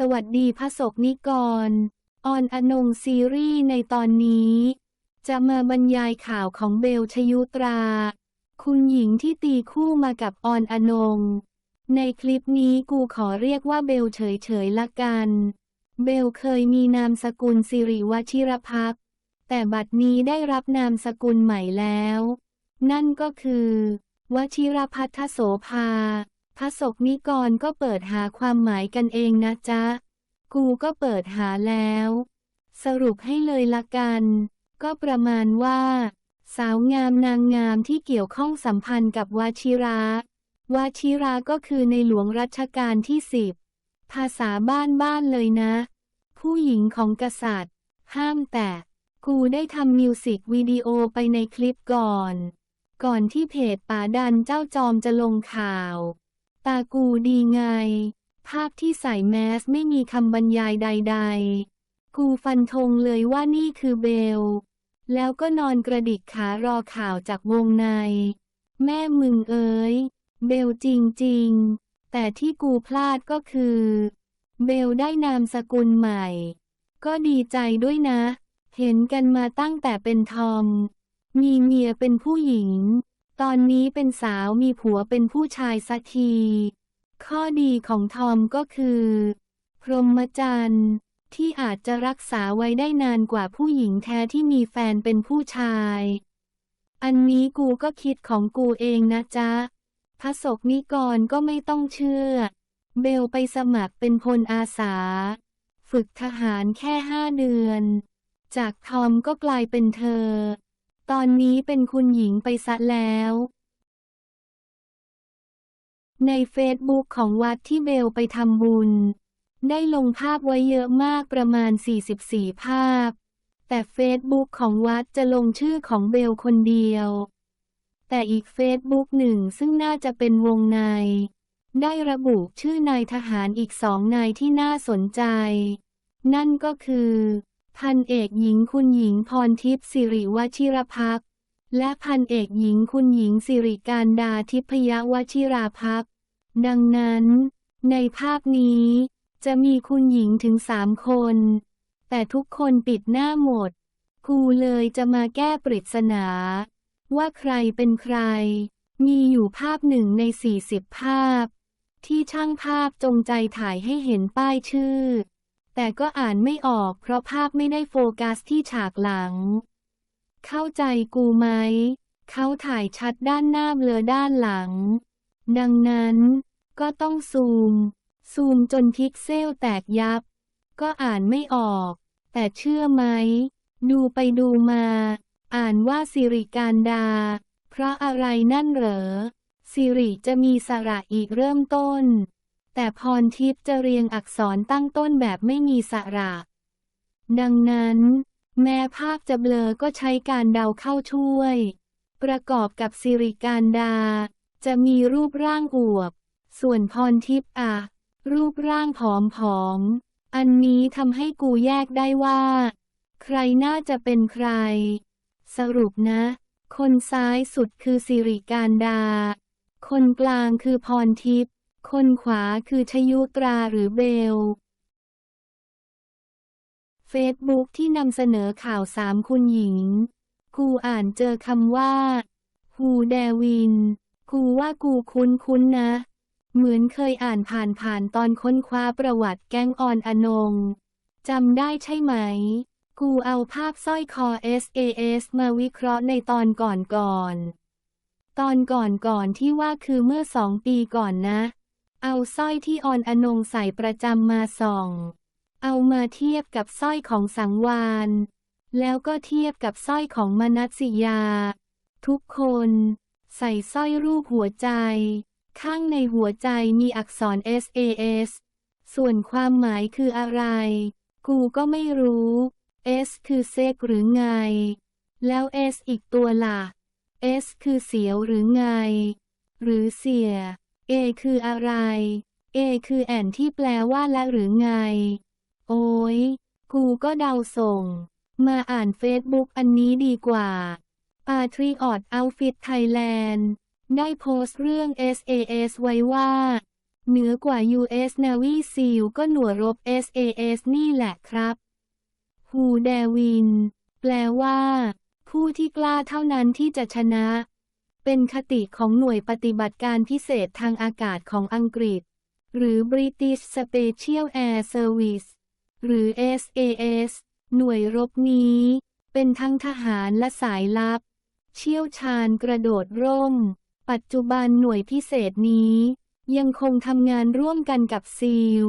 สวัสดีพระศกนิกร ออนอนงซีรีส์ในตอนนี้ จะมาบรรยายข่าวของเบลชยุตรา คุณหญิงที่ตีคู่มากับออนอนง ในคลิปนี้กูขอเรียกว่าเบลเฉยๆละกัน เบลเคยมีนามสกุลสิริวชิรพัก แต่บัดนี้ได้รับนามสกุลใหม่แล้ว นั่นก็คือ วชิรพัฒโสภา พระศกนิกรก็เปิดหาความหมายกันเองนะจ๊ะ กูก็เปิดหาแล้ว สรุปให้เลยละกัน ก็ประมาณว่า สาวงามนางงามที่เกี่ยวข้องสัมพันธ์กับวชิระวชิระก็คือในหลวงรัชกาลที่สิบภาษาบ้านบ้านเลยนะ ผู้หญิงของกษัตริย์ ห้ามแตะกูได้ทำมิวสิกวิดีโอไปในคลิปก่อน ก่อนที่เพจป่าดันเจ้าจอมจะลงข่าว ตากูดีไง ภาพที่ใส่แมสไม่มีคำบรรยายใด ๆ กูฟันธงเลยว่านี่คือเบล แล้วก็นอนกระดิกขารอข่าวจากวงใน แม่มึงเอ๋ยเบลจริงๆ แต่ที่กูพลาดก็คือ เบลได้นามสกุลใหม่ ก็ดีใจด้วยนะ เห็นกันมาตั้งแต่เป็นทอม มีเมียเป็นผู้หญิง ตอนนี้เป็นสาวมีผัวเป็นผู้ชายสักที ข้อดีของทอมก็คือ พรหมจรรย์ที่อาจจะรักษาไว้ได้นานกว่าผู้หญิงแท้ที่มีแฟนเป็นผู้ชาย อันนี้กูก็คิดของกูเองนะจ๊ะพระศกนิกรก็ไม่ต้องเชื่อ เบลไปสมัครเป็นพลอาสา ฝึกทหารแค่ห้าเดือน จากทอมก็กลายเป็นเธอ ตอนนี้เป็นคุณหญิงไปซะแล้ว ในเฟซบุ๊กของวัดที่เบลไปทำบุญ ได้ลงภาพไว้เยอะมากประมาณ 44 ภาพ แต่เฟซบุ๊กของวัดจะลงชื่อของเบลคนเดียว แต่อีกเฟซบุ๊กหนึ่งซึ่งน่าจะเป็นวงใน ได้ระบุชื่อนายทหารอีกสองนายที่น่าสนใจ นั่นก็คือ พันเอกหญิงคุณหญิงพรทิพย์สิริวชิรพักษ์และพันเอกหญิงคุณหญิงสิริการดาทิพยวชิราพักษ์ดังนั้น ในภาพนี้ จะมีคุณหญิงถึงสามคน แต่ทุกคนปิดหน้าหมด กูเลยจะมาแก้ปริศนา ว่าใครเป็นใคร มีอยู่ภาพหนึ่งใน 40 ภาพ ที่ช่างภาพจงใจถ่ายให้เห็นป้ายชื่อ แต่ก็อ่านไม่ออกเพราะภาพไม่ได้โฟกัสที่ฉากหลัง เข้าใจกูไหม เขาถ่ายชัดด้านหน้าเบลอด้านหลัง ดังนั้นก็ต้องซูม ซูมจนพิกเซลแตกยับ ก็อ่านไม่ออก แต่เชื่อไหม ดูไปดูมา อ่านว่าสิริการดา เพราะอะไรนั่นเหรอสิริจะมีสระอีกเริ่มต้น แต่พรทิพย์จะเรียงอักษรตั้งต้นแบบไม่มีสระ ดังนั้น แม้ภาพจะเบลอก็ใช้การเดาเข้าช่วย ประกอบกับสิริการดา จะมีรูปร่างอวบ ส่วนพรทิพย์อะรูปร่างผอมๆ อันนี้ทำให้กูแยกได้ว่า ใครน่าจะเป็นใคร สรุปนะ คนซ้ายสุดคือสิริการดา คนกลางคือพรทิพย์ คนขวาคือชยุตราหรือเบล เฟซบุ๊กที่นำเสนอข่าวสามคุณหญิง กูอ่านเจอคำว่าฮูแดวิน กูว่ากูคุ้นคุ้นๆนะ เหมือนเคยอ่านผ่านผ่านๆตอนค้นคว้าประวัติแก๊งออนอนงจำได้ใช่ไหม กูเอาภาพสร้อยคอ SAS มาวิเคราะห์ในตอนก่อนก่อนๆตอนก่อนก่อนๆที่ว่าคือเมื่อสองปีก่อนนะ เอาสร้อยที่ออนอนงใส่ประจำมาส่อง เอามาเทียบกับสร้อยของสังวานแล้วก็เทียบกับสร้อยของมนัสิยา ทุกคน ใส่สร้อยรูปหัวใจ ข้างในหัวใจมีอักษร SAS ส่วนความหมายคืออะไร กูก็ไม่รู้ S คือเซกหรือไง แล้ว S อีกตัวล่ะ S คือเสียวหรือไง หรือเสีย A คืออะไร A คือแอนที่แปลว่าและหรือไง โอ้ย กูก็เดาส่ง มาอ่านเฟซบุ๊กอันนี้ดีกว่า Patriot Outfit Thailand ได้โพสต์เรื่อง SAS ไว้ว่า เหนือกว่า US Navy SEAL ก็หน่วยรบ SAS นี่แหละครับฮูแดวิน แปลว่า ผู้ที่กล้าเท่านั้นที่จะชนะ เป็นคติของหน่วยปฏิบัติการพิเศษทางอากาศของอังกฤษ หรือ British Special Air Service หรือ SAS หน่วยรบนี้ เป็นทั้งทหารและสายลับ เชี่ยวชาญกระโดดร่ม ปัจจุบันหน่วยพิเศษนี้ ยังคงทำงานร่วมกันกับซีล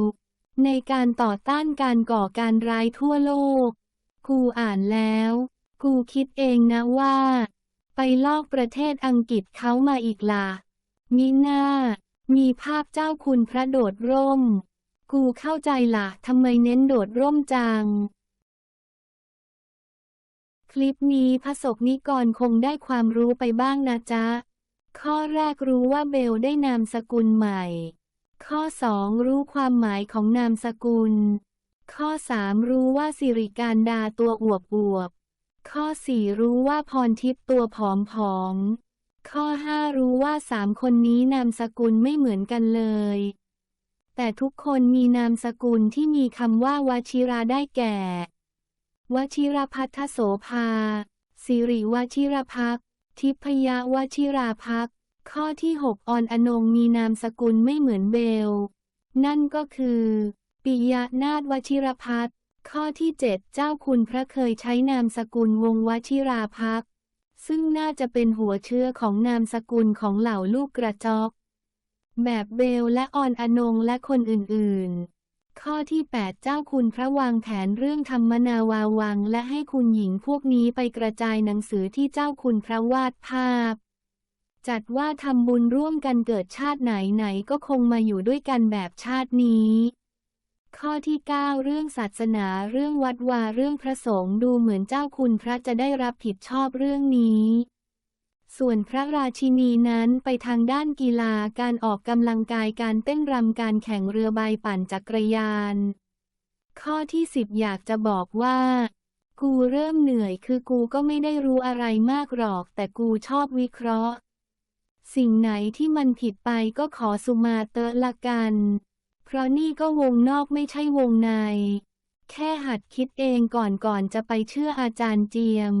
ในการต่อต้านการก่อการร้ายทั่วโลก กูอ่านแล้ว กูคิดเองนะว่า ไปลอกประเทศอังกฤษเขามาอีกละมิน่า มีภาพเจ้าคุณพระโดดร่ม กูเข้าใจละทำไมเน้นโดดร่มจัง คลิปนี้พระสกนิกรคงได้ความรู้ไปบ้างนะจ๊ะ ข้อแรกรู้ว่าเบลได้นามสกุลใหม่ ข้อ2รู้ความหมายของนามสกุล ข้อ3รู้ว่าสิริการดาตัวอวบอวบ ข้อ 4 รู้ว่าพรทิพย์ตัวผอมผอม ข้อ 5 รู้ว่าสามคนนี้นามสกุลไม่เหมือนกันเลย แต่ทุกคนมีนามสกุลที่มีคำว่าวชิราได้แก่ วชิรพัฒโสภา สิริวชิรพัก ทิพยวชิราพัก ข้อที่ 6 ออนอนงมีนามสกุลไม่เหมือนเบล นั่นก็คือ ปิยะนาถวชิรพัฒ ข้อที่ 7 เจ้าคุณพระเคยใช้นามสกุลวงวชิราพักษ์ซึ่งน่าจะเป็นหัวเชื้อของนามสกุลของเหล่าลูกกระจอก แบบเบลและออนอนงและคนอื่นๆ ข้อที่ 8 เจ้าคุณพระวางแผนเรื่องธรรมนาวาวัง และให้คุณหญิงพวกนี้ไปกระจายหนังสือที่เจ้าคุณพระวาดภาพ จัดว่าทำบุญร่วมกันเกิดชาติไหนไหนก็คงมาอยู่ด้วยกันแบบชาตินี้ ข้อที่ 9 เรื่องศาสนา เรื่องวัดวา เรื่องพระสงฆ์ ดูเหมือนเจ้าคุณพระจะได้รับผิดชอบเรื่องนี้ ส่วนพระราชินีนั้นไปทางด้านกีฬา การออกกำลังกาย การเต้นรำ การแข่งเรือใบปั่นจักรยาน ข้อที่ 10 อยากจะบอกว่า กูเริ่มเหนื่อย คือกูก็ไม่ได้รู้อะไรมากหรอก แต่กูชอบวิเคราะห์ สิ่งไหนที่มันผิดไปก็ขอสุมาเตอละกัน เพราะนี่ก็วงนอกไม่ใช่วงใน แค่หัดคิดเองก่อนก่อนจะไปเชื่ออาจารย์เจียม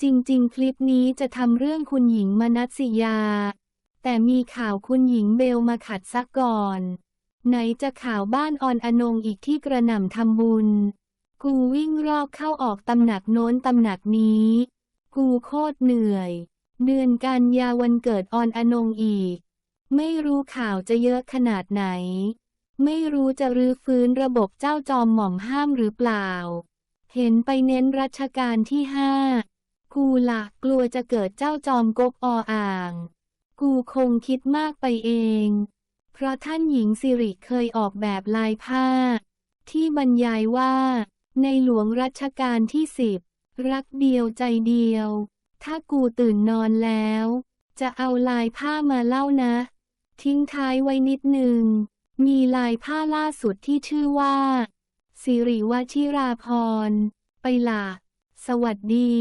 จริงๆ คลิปนี้จะทำเรื่องคุณหญิงมนัสยา แต่มีข่าวคุณหญิงเบลมาขัดซักก่อน ไหนจะข่าวบ้านออนอนงอีกที่กระหน่ำทำบุญ กูวิ่งรอบเข้าออกตำหนักโน้นตำหนักนี้ กูโคตรเหนื่อย เดือนกันยาวันเกิดออนอนงอีก ไม่รู้ข่าวจะเยอะขนาดไหน ไม่รู้จะรื้อฟื้นระบบเจ้าจอมหม่อมห้ามหรือเปล่า เห็นไปเน้นรัชกาลที่ห้ากูละกลัวจะเกิดเจ้าจอมกกออ่าง กูคงคิดมากไปเอง เพราะท่านหญิงสิริเคยออกแบบลายผ้า ที่บรรยายว่า ในหลวงรัชกาลที่สิบรักเดียวใจเดียว ถ้ากูตื่นนอนแล้ว จะเอาลายผ้ามาเล่านะ ทิ้งท้ายไว้นิดหนึ่งมีลายผ้าล่าสุดที่ชื่อว่า สิริวชิราพร ไปละ สวัสดี